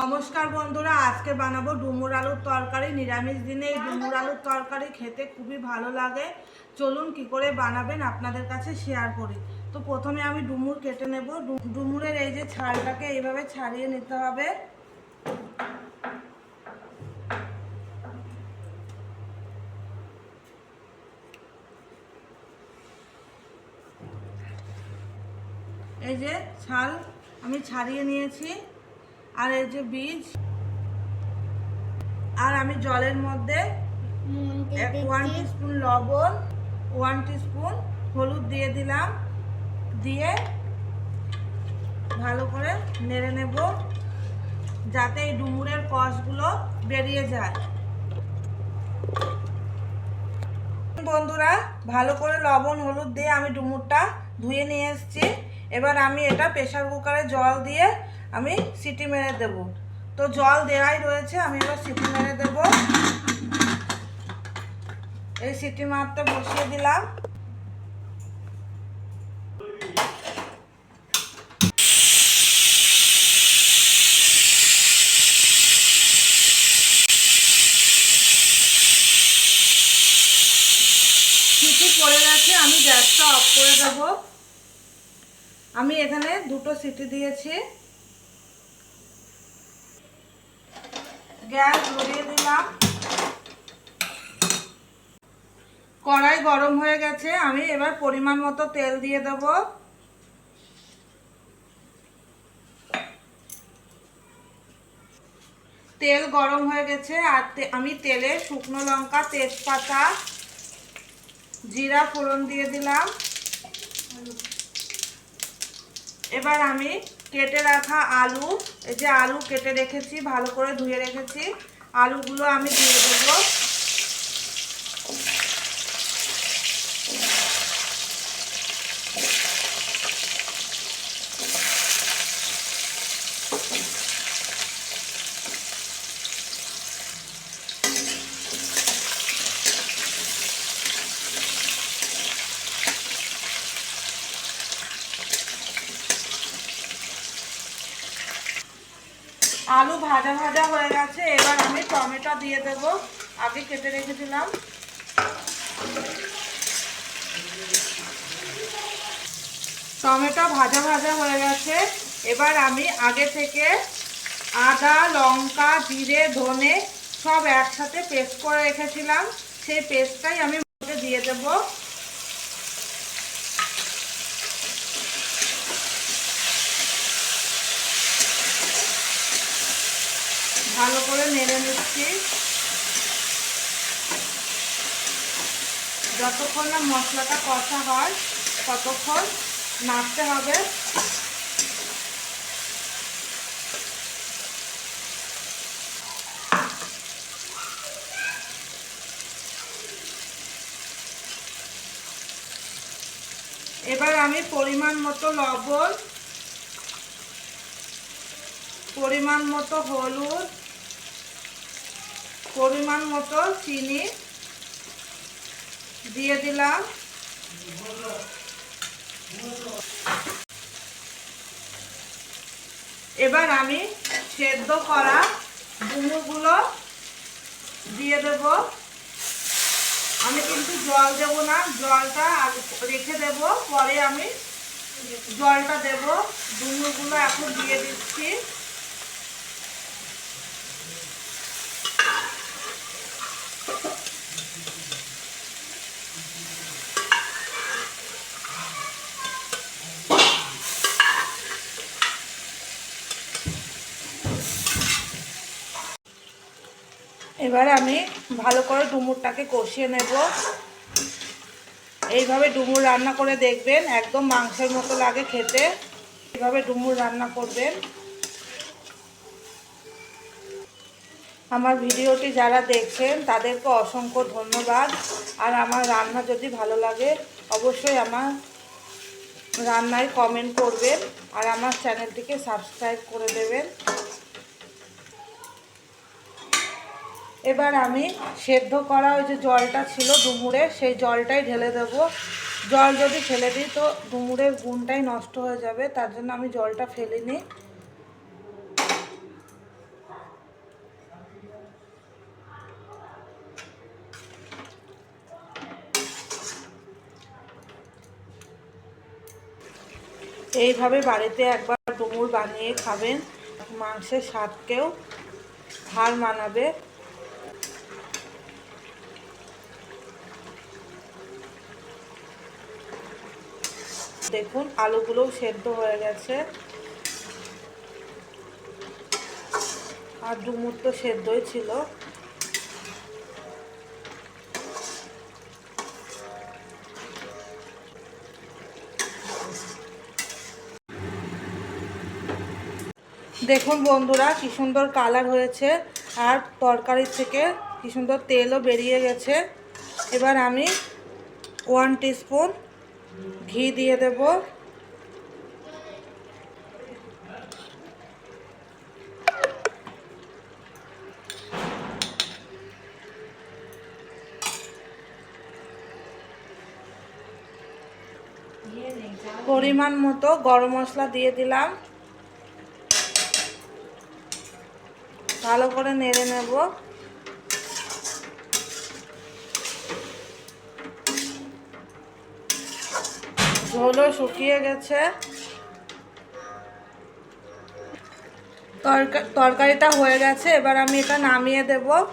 নমস্কার বন্ধুরা, আজকে বানাবো ডুমুর আলুর তরকারি, নিরামিষ দিনে এই ডুমুর আলুর তরকারি খেতে খুবই ভালো লাগে। চলুন কি করে বানাবেন আপনাদের কাছে শেয়ার করি। তো প্রথমে আমি ডুমুর কেটে নেব। ডুমুরের এই যে ছালটাকে এইভাবে ছাড়িয়ে নিতে হবে। এই যে ছাল আমি ছাড়িয়ে নিয়েছি। আর এই যে বীজ আর আমি জলের মধ্যে ওয়ান টিস্পুন লবণ ওয়ান টিস্পুন হলুদ দিয়ে দিলাম দিয়ে ভালো করে নেড়ে নেব যাতে এই ডুমুরের কষগুলো বেরিয়ে যায়। বন্ধুরা ভালো করে লবণ হলুদ দিয়ে আমি ডুমুরটা ধুয়ে নিয়ে এসেছি। এবার আমি এটা প্রেশার কুকারে জল দিয়ে আমি সিটি মেরে দেব। তো জল দেওয়াই রয়েছে, আমি এবার সিটি মেরে দেব। এই সিটি মারতে বসিয়ে দিলাম। সিটি পড়ে গেছে, আমি গ্যাসটা অফ করে দেব। আমি এখানে দুটো সিটি দিয়েছি। গ্যাস ধরিয়ে দিলাম। কড়াই গরম হয়ে গেছে, আমি এবার পরিমাণ মতো তেল দিয়ে দেব। তেল গরম হয়ে গেছে, আর আমি তেলে শুকনো লঙ্কা, তেজপাতা, জিরা ফোড়ন দিয়ে দিলাম। এবার আমি কেটে রাখা আলু, এই যে আলু কেটে রেখেছি, ভালো করে ধুয়ে রেখেছি। আলুগুলো আমি দিয়ে দেবো। আলু ভাজা ভাজা হয়ে গেছে, এবার আমি টমেটো দিয়ে দেব। আগে কেটে রেখেছিলাম টমেটো ভাজা ভাজা হয়ে গেছে। এবার আমি আগে থেকে আদা, লঙ্কা, জিরে, ধনে সব একসাথে পেস্ট করে রেখেছিলাম। সেই পেস্টটাই আমি দিয়ে দেবো। ভালো করে নেড়ে নিচ্ছি। যতক্ষণ না মশলাটা কষা হয়, ততক্ষণ নাড়তে হবে। এবার আমি পরিমাণ মতো লবণ, পরিমাণ মতো হলুদ পরিমাণ মতো চিনি দিয়ে দিলাম। এবার আমি সেদ্ধ করা ডুমুরগুলো দিয়ে দেব। আমি কিন্তু জল দেব না, জলটা রেখে দেব। পরে আমি জলটা দেব। ডুমুরগুলো এখন দিয়ে দিচ্ছি। এবার আমি ভালো করে ডুমুরটাকে কষিয়ে নেব। এইভাবে ডুমুর রান্না করে দেখবেন, একদম মাংসের মতো লাগে খেতে। এইভাবে ডুমুর রান্না করবেন। আমার ভিডিওটি যারা দেখছেন, তাদেরকে অসংখ্য ধন্যবাদ। আর আমার রান্না যদি ভালো লাগে, অবশ্যই আমার রান্নায় কমেন্ট করবেন। আর আমার চ্যানেলটিকে সাবস্ক্রাইব করে দেবেন। এবার আমি সেদ্ধ করা ওই যে জলটা ছিল ডুমুরে, সেই জলটাই ঢেলে দেব। জল যদি ফেলে দিই তো ডুমুরের গুণটাই নষ্ট হয়ে যাবে, তার জন্য আমি জলটা ফেলিনি। এইভাবে বাড়িতে একবার ডুমুর বানিয়ে খাবেন, মাংসের স্বাদকেও হার মানাবে। দেখুন, আলুগুলোও সেদ্ধ হয়ে গেছে। আর ডুমুর তো সেদ্ধই ছিল। দেখুন বন্ধুরা, কি সুন্দর কালার হয়েছে। আর তরকারি থেকে কি সুন্দর তেলও বেরিয়ে গেছে। এবার আমি ওয়ান টিস্পুন ঘি দিয়ে দেব। পরিমাণ মতো গরম মশলা দিয়ে দিলাম। ভালো করে নেড়ে নেব। ঝোলও শুকিয়ে গেছে। তরকা- তরকারিটা হয়ে গেছে এবার আমি এটা নামিয়ে দেবো।